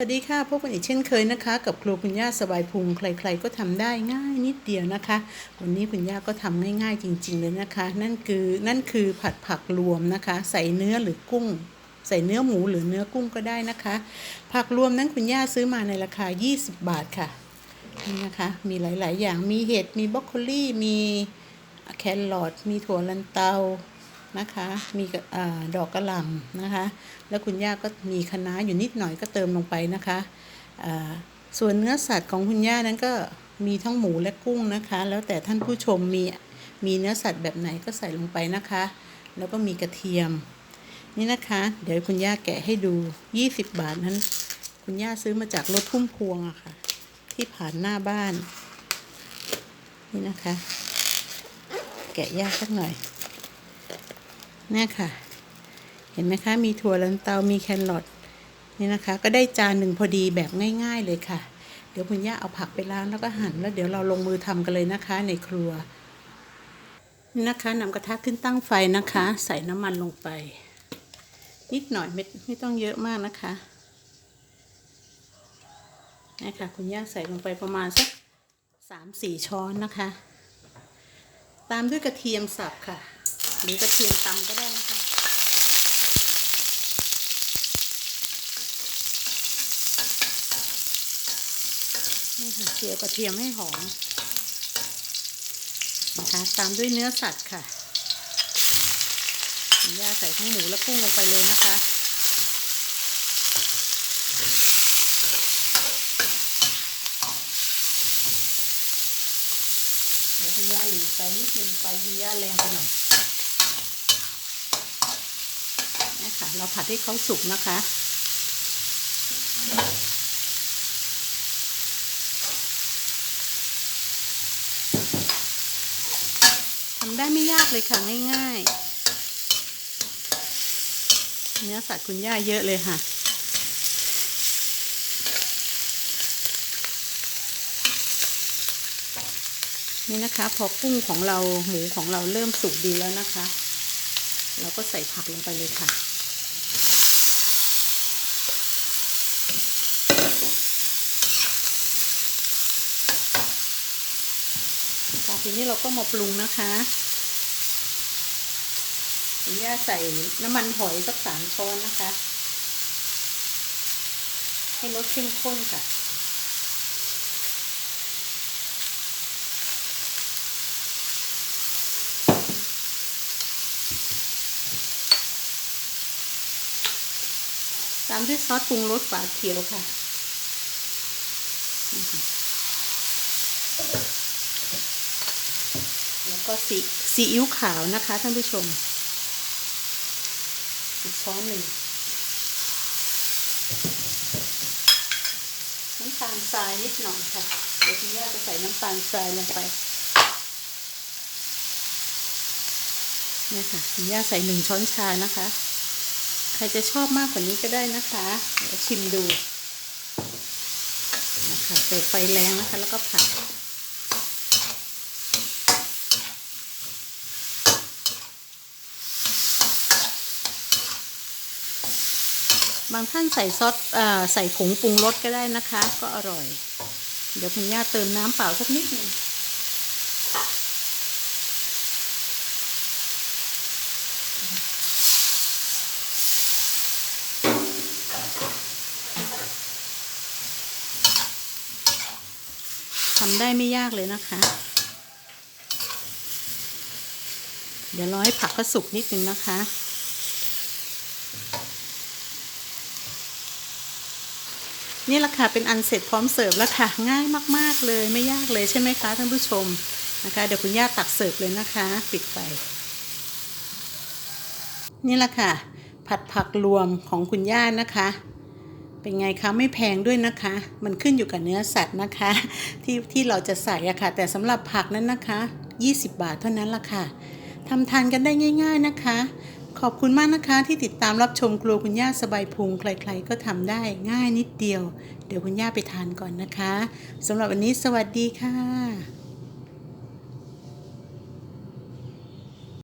สวัสดีค่ะพบกันอีกเช่นเคยนะคะ กับครัวคุณย่าสบายพุงใคร ๆ ก็ทำได้ง่ายนิดเดียวนะคะ วันนี้คุณย่าก็ทำง่ายๆจริง ๆ เลยนะคะ นั่นคือนั่นคือผัดผักรวมนะคะ ใส่เนื้อหรือกุ้ง ใส่เนื้อหมูหรือเนื้อกุ้งก็ได้นะคะ ผักรวมนั้นคุณย่าซื้อมาในราคา 20 บาทค่ะนี่นะคะ มีหลายๆ อย่างมีเห็ดมีบรอกโคลี่มีแครอทมีถั่วลันเตา นะคะ มีอดอกกระหล่ำนะคะ แล้วคุณย่าก็มีคะน้าอยู่นิดหน่อยก็เติมลงไปนะคะส่วนเนื้อสัตว์ของคุณย่านั้นก็มีทั้งหมูและกุ้งนะคะ แล้วแต่ท่านผู้ชมมีมีเนื้อสัตว์แบบไหนก็ใส่ลงไปนะคะ แล้วก็มีกระเทียม นี่นะคะ เดี๋ยวคุณย่าแกะให้ดู 20 บาทนั้น คุณย่าซื้อมาจากรถพุ่มพวงอะค่ะ ที่ผ่านหน้าบ้าน นี่นะคะ แกะยากสักหน่อย เนี่ยค่ะ เห็นไหมคะ มีถั่วลันเตา มีแครอทนี่นะคะ ก็ได้จานหนึ่งพอดีแบบง่าย ๆ เลยค่ะ เดี๋ยวคุณย่าเอาผักไปล้างแล้วก็หั่นแล้วเดี๋ยวเราลงมือทำกันเลยนะคะ ในครัวนี่นะคะนำกระทะขึ้นตั้งไฟนะคะ ใส่น้ำมันลงไป นิดหน่อยไม่ไม่ต้องเยอะมากนะคะนี่ค่ะคุณย่าใส่ลงไปประมาณสักสามสี่ช้อนนะคะ ตามด้วยกระเทียมสับค่ะ หรือกระเทียมตำก็ได้นะคะ นี่ค่ะเจียวกระเทียมให้หอมนะคะตามด้วยเนื้อสัตว์ค่ะคุณย่าใส่ทั้งหมูและกุ้งลงไปเลยนะคะเดี๋ยวคุณย่าหลีไฟนิดนึงไฟคุณย่าแรงไปหน่อยนี่ ค่ะ เราผัดให้เขาสุกนะคะ ทำได้ไม่ยากเลยค่ะ ง่ายๆ เนื้อสัตว์คุณย่าเยอะเลยค่ะนี่นะคะพอกุ้งของเราหมูของเราเริ่มสุกดีแล้วนะคะ เราก็ใส่ผักลงไปเลยค่ะ ทีนี้เราก็มาปรุงนะคะคุณย่าใส่น้ำมันหอยสักสามช้อนนะคะ ให้รสเข้มข้นค่ะตามด้วยซอสปรุงรสฝาเขียวค่ะ ก็ซีซีอิ๊วขาวนะคะท่านผู้ชม อีกช้อนหนึ่งน้ำตาลทรายนิดหน่อยค่ะ เดี๋ยวคุณย่าจะใส่น้ำตาลทรายลงไปเนี่ยค่ะคุณย่าใส่หนึ่งช้อนชานะคะ ใครจะชอบมากกว่านี้ก็ได้นะคะเดี๋ยวชิมดูนะคะเปิดไฟแรงนะคะ แล้วก็ผัด บางท่านใส่ซอสใส่ผงปรุงรสก็ได้นะคะ ก็อร่อย เดี๋ยวคุณย่าเติมน้ำเปล่าสักนิดนึงทำได้ไม่ยากเลยนะคะ เดี๋ยวรอให้ผักก็สุกนิดนึงนะคะ นี่แหละค่ะเป็นอันเสร็จพร้อมเสิร์ฟแล้วค่ะง่ายมาก ๆเลยไม่ยากเลยใช่ไหมคะท่านผู้ชมนะคะเดี๋ยวคุณย่าตักเสิร์ฟเลยนะคะ ปิดไฟนี่แหละค่ะ ผัดผักรวมของคุณย่านะคะ เป็นไงคะไม่แพงด้วยนะคะ มันขึ้นอยู่กับเนื้อสัตว์นะคะ ที่ที่เราจะใส่อะค่ะ แต่สำหรับผักนั้นนะคะ 20 บาทเท่านั้นละค่ะทำทานกันได้ง่าย ๆนะคะ ขอบคุณมากนะคะที่ติดตามรับชมครัวคุณย่าสบายพุงใครๆก็ทำได้ง่ายนิดเดียว เดี๋ยวคุณย่าไปทานก่อนนะคะสำหรับวันนี้สวัสดีค่ะ